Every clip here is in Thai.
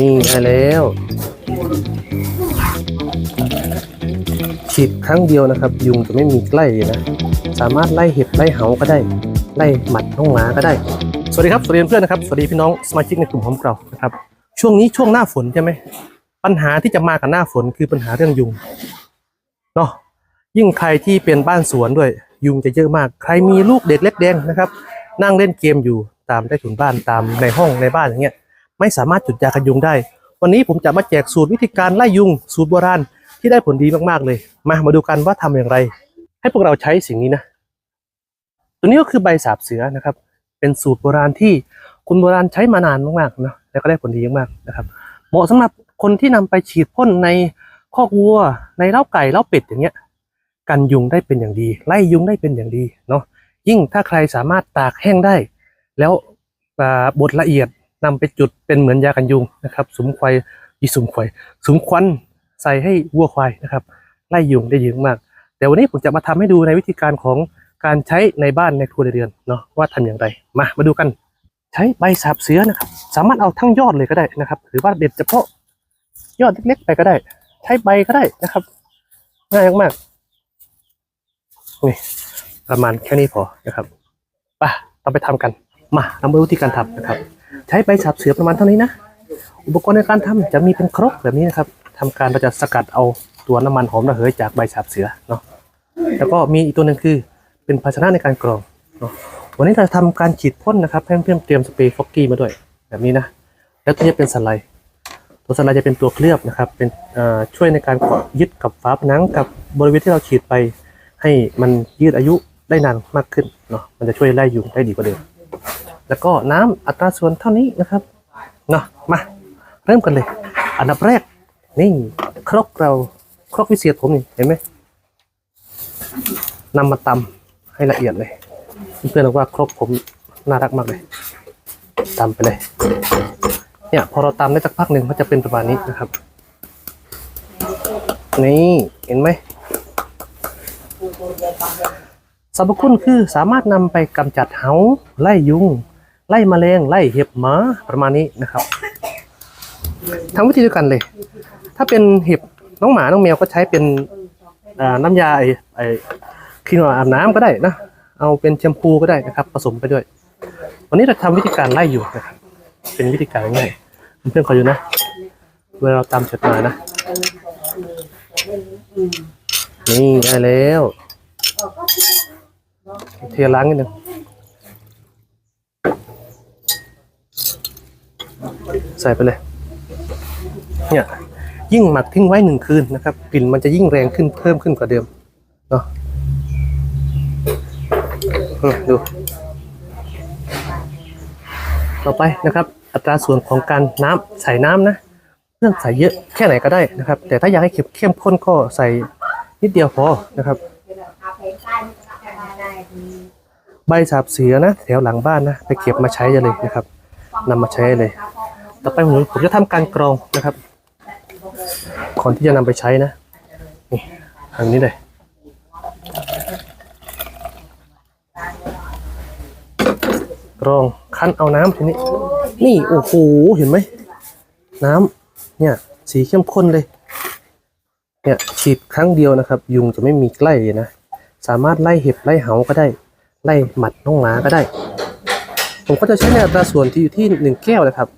นี่ได้แล้ว ฉีดครั้งเดียวนะครับ ยุงจะไม่มีใกล้นะ สามารถไล่เห็บไล่เหาก็ได้ ไล่หมัดน้องหมาก็ได้ สวัสดีครับสวัสดีเพื่อนนะครับสวัสดีพี่น้องสมาชิกในกลุ่มของเรานะครับ ช่วงนี้ช่วงหน้าฝนใช่ไหมปัญหาที่จะมากับหน้าฝนคือปัญหาเรื่องยุงเนาะยิ่งใครที่เป็นบ้านสวนด้วย ยุงจะเยอะมาก ใครมีลูกเด็กเล็กแดงนะครับ นั่งเล่นเกมอยู่ตามใต้ถุนบ้านตามในห้องในบ้านอย่างเงี้ย ไม่สามารถจุดยากันยุงได้ วันนี้ผมจะมาแจกสูตรวิธีการไล่ยุง สูตรโบราณที่ได้ผลดีมากๆเลย มามาดูกันว่าทำอย่างไร ให้พวกเราใช้สิ่งนี้นะ ตัวนี้ก็คือใบสาบเสือนะครับ เป็นสูตรโบราณที่คนโบราณใช้มานานมากๆนะแล้วก็ได้ผลดีมากๆนะครับ เหมาะสำหรับคนที่นำไปฉีดพ่นในคอกวัว ในเล้าไก่เล้าเป็ดอย่างเงี้ย กันยุงได้เป็นอย่างดี ไล่ยุงได้เป็นอย่างดีเนาะยิ่งถ้าใครสามารถตากแห้งได้ แล้วบดละเอียด นำไปจุดเป็นเหมือนยากันยุงนะครับสุมควายยีสุมควายสุมควันใส่ให้วัวควายนะครับไล่ยุงได้เยอะมาก แต่วันนี้ผมจะมาทำให้ดูในวิธีการของการใช้ในบ้านในครัวเรือนเนาะว่าทำอย่างไรมามาดูกัน ใช้ใบสาบเสือนะครับ สามารถเอาทั้งยอดเลยก็ได้นะครับ หรือว่าเด็ดเฉพาะยอดเล็กๆไปก็ได้ ใช้ใบก็ได้นะครับ ง่ายมากๆนี่ประมาณแค่นี้พอนะครับไป่ะเราไปทำกัน มาเรามาดูวิธีการทำนะครับ ใช้ใบสาบเสือประมาณเท่านี้นะ อุปกรณ์ในการทำจะมีเป็นครกแบบนี้นะครับทำการเราจะสกัดเอาตัวน้ำมันหอมระเหยจากใบสาบเสือเนาะแล้วก็มีอีกตัวหนึ่งคือเป็นภาชนะในการกรองเนาะวันนี้เราจะทำการฉีดพ่นนะครับเพื่อนเตรียมสเปรย์ฟอกกี้มาด้วย แบบนี้นะ แล้วตัวนี้เป็นสไลด์ตัวสไลด์จะเป็นตัวเคลือบนะครับ เป็นช่วยในการเกาะยึดกับฝาผนังกับบริเวณที่เราฉีดไป ให้มันยืดอายุได้นานมากขึ้นเนาะมันจะช่วยไล่ยุงได้ดีกว่าเดิม แล้วก็น้ำอัตราส่วนเท่านี้นะครับเนาะมาเริ่มกันเลย อันดับแรกนี่ครกเราครกวิเศษผมนี่เห็นไหมนำมาตำให้ละเอียดเลย เพื่อนๆบอกว่าครกผมน่ารักมากเลยตำไปเลย เนี่ยพอเราตำได้สักพักหนึ่งก็จะเป็นประมาณนี้นะครับ นี่เห็นไหมสรรพคุณคือสามารถนำไปกำจัดเหาไล่ยุง ไล่แมลงไล่เห็บหมาประมาณนี้นะครับทั้งวิธีเดียวกันเลย ถ้าเป็นเห็บน้องหมาน้องแมวก็ใช้เป็นน้ำยาไอไอครีมอาบน้ำก็ได้นะ เอาเป็นแชมพูก็ได้นะครับ ผสมไปด้วย วันนี้เราทำวิธีการไล่อยู่นะครับเป็นวิธีการง่ายเพื่อนคอยอยู่นะเวลาเราตำเสร็จมานะนี่ได้แล้วเทล้างนิดนึง ใส่ไปเลย เนี่ยยิ่งหมักทิ้งไว้หนึ่งคืนนะครับกลิ่นมันจะยิ่งแรงขึ้นเพิ่มขึ้นกว่าเดิมเนาะดูต่อไปนะครับ อัตราส่วนของการน้ำใส่น้ำนะเรื่องใส่เยอะแค่ไหนก็ได้นะครับ แต่ถ้าอยากให้เข้มเข้มข้นก็ใส่นิดเดียวพอนะครับ ใบสาบเสือนะแถวหลังบ้านนะไปเก็บมาใช้เลยนะครับนำมาใช้เลย ต่อไปผมผมจะทำการกรองนะครับก่อนที่จะนำไปใช้นะนี่ทางนี้เลยกรองคั้นเอาน้ำทีนี้ นี่โอ้โหเห็นไหมน้ำเนี่ยสีเข้มข้นเลย เนี่ยฉีดครั้งเดียวนะครับ ยุงจะไม่มีใกล้เลยนะสามารถไล่เห็บไล่เหาก็ได้ ไล่หมัดน้องหมาก็ได้ ผมก็จะใช้ในอัตราส่วนที่อยู่ที่หนึ่งแก้วนะครับ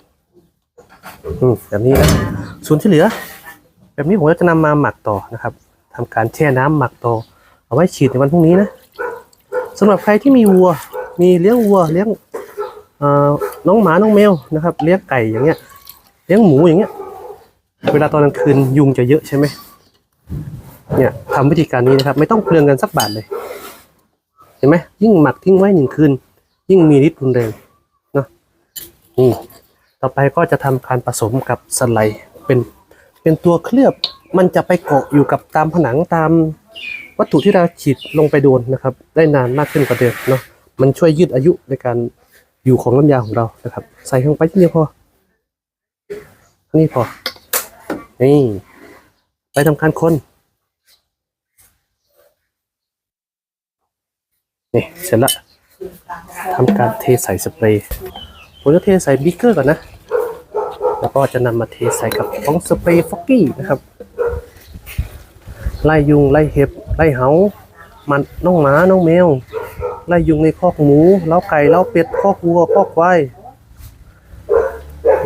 อืมแบบนี้นะส่วนที่เหลือ แบบนี้ผมก็จะนำมาหมักต่อนะครับทำการแช่น้ำหมักต่อ เอาไว้ฉีดในวันพรุ่งนี้นะสำหรับใครที่มีวัว มีเลี้ยงวัวเลี้ยงน้องหมาน้องแมวนะครับ เลี้ยงไก่อย่างเงี้ย เลี้ยงหมูอย่างเงี้ย เวลาตอนกลางคืนยุงจะเยอะใช่ไหมเนี่ยทำวิธีการนี้นะครับ ไม่ต้องเปลืองเงินสักบาทเลย เห็นไหมยิ่งหมักทิ้งไว้หนึ่งคืน ยิ่งมีฤทธิ์รุนแรงเนาะนี่ ต่อไปก็จะทำการผสมกับสไลด์เป็นเป็นตัวเคลือบมันจะไปเกาะอยู่กับตามผนังตามวัตถุที่เราฉีดลงไปโดนนะครับ ได้นานมากขึ้นกว่าเดิมเนาะมันช่วยยืดอายุในการอยู่ของน้ำยาของเรานะครับ ใส่ลงไปทีเดียวพอนี่พอ นี่ ไปทำการคนนี่เสร็จละทำการเทใส่สเปรย์ ผมจะเทใส่บิ๊กเกอร์ก่อนนะ แล้วก็จะนำมาเทใส่กับของสเปรย์ฟอกกี้นะครับ ไล่ยุงไล่เห็บไล่เหามันน้องหมา น้องแมว ไล่ยุงในคอกหมูเล้าไก่เล้าเป็ดคอกวัวคอกควาย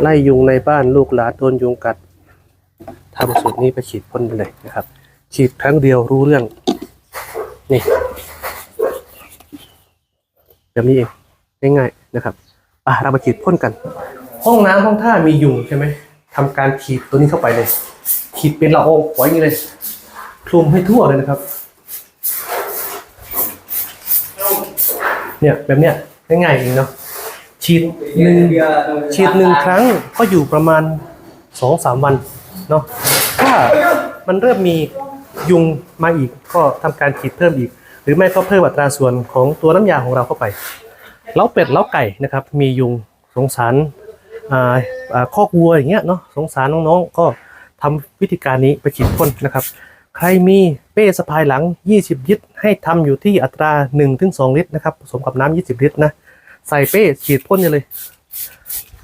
ไล่ยุงในบ้านลูกหลานโดนยุงกัดทำสูตรนี้ไปฉีดพ่นไปเลยนะครับ ฉีดครั้งเดียวรู้เรื่อง นี่แบบนี้เองง่ายๆนะครับ อะเรามาฉีดพ่นกัน ห้องน้ำห้องท่ามียุงใช่ไหมทำการฉีดตัวนี้เข้าไปเลยฉีดเป็นละอองฝอยอย่างนี้เลยคลุมให้ทั่วเลยนะครับ เนี่ยแบบเนี้ยง่ายๆเองเนาะฉีดหนึ่งฉีดหนึ่งครั้งก็อยู่ประมาณสองสามวันเนาะถ้ามันเริ่มมียุงมาอีกก็ทำการฉีดเพิ่มอีก หรือไม่ก็เพิ่มอัตราส่วนของตัวน้ำยาของเราเข้าไป เล้าเป็ดเล้าไก่นะครับ มียุงสงสารอ่าอ่าคอกวัวอย่างเงี้ยเนาะสงสารน้องๆ ก็ทำวิธีการนี้ไปฉีดพ่นนะครับ ใครมีเป้สะพายหลัง 20 ลิตร ให้ทำอยู่ที่อัตรา 1-2 ลิตรนะครับผสมกับน้ำ20 ลิตรนะใส่เป้ฉีดพ่นไปเลย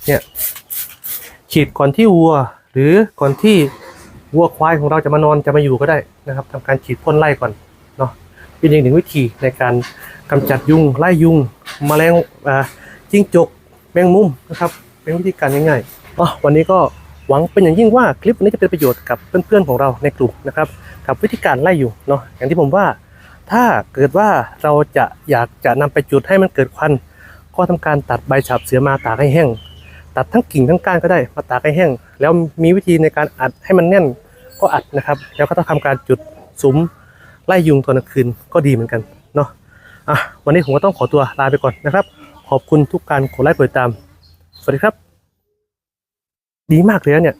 เนี่ยฉีดก่อนที่วัว หรือก่อนที่วัวควายของเราจะมานอนจะมาอยู่ก็ได้นะครับทำการฉีดพ่นไล่ก่อนเนาะเป็นอีกหนึ่งวิธีในการกำจัดยุงไล่ยุง แมลงอ่าจิ้งจกแมงมุมนะครับ เป็นวิธีการง่ายๆอ๋อวันนี้ก็หวังเป็นอย่างยิ่งว่าคลิปนี้จะเป็นประโยชน์กับเพื่อนๆของเราในกลุ่มนะครับกับวิธีการไล่ยุงเนาะอย่างที่ผมว่า ถ้าเกิดว่าเราจะอยากจะนำไปจุดให้มันเกิดควัน ก็ทำการตัดใบฉาบเสือมาตากให้แห้งตัดทั้งกิ่งทั้งก้านก็ได้มาตากให้แห้ง แล้วมีวิธีในการอัดให้มันแน่นก็อัดนะครับ แล้วก็ต้องทำการจุดสุมไล่ยุงตอนกลางคืนก็ดีเหมือนกัน อะวันนี้ผมก็ต้องขอตัวลาไปก่อนนะครับ ขอบคุณทุกการกดไลค์กดติดตาม สวัสดีครับ ดีมากเลยนะเนี่ย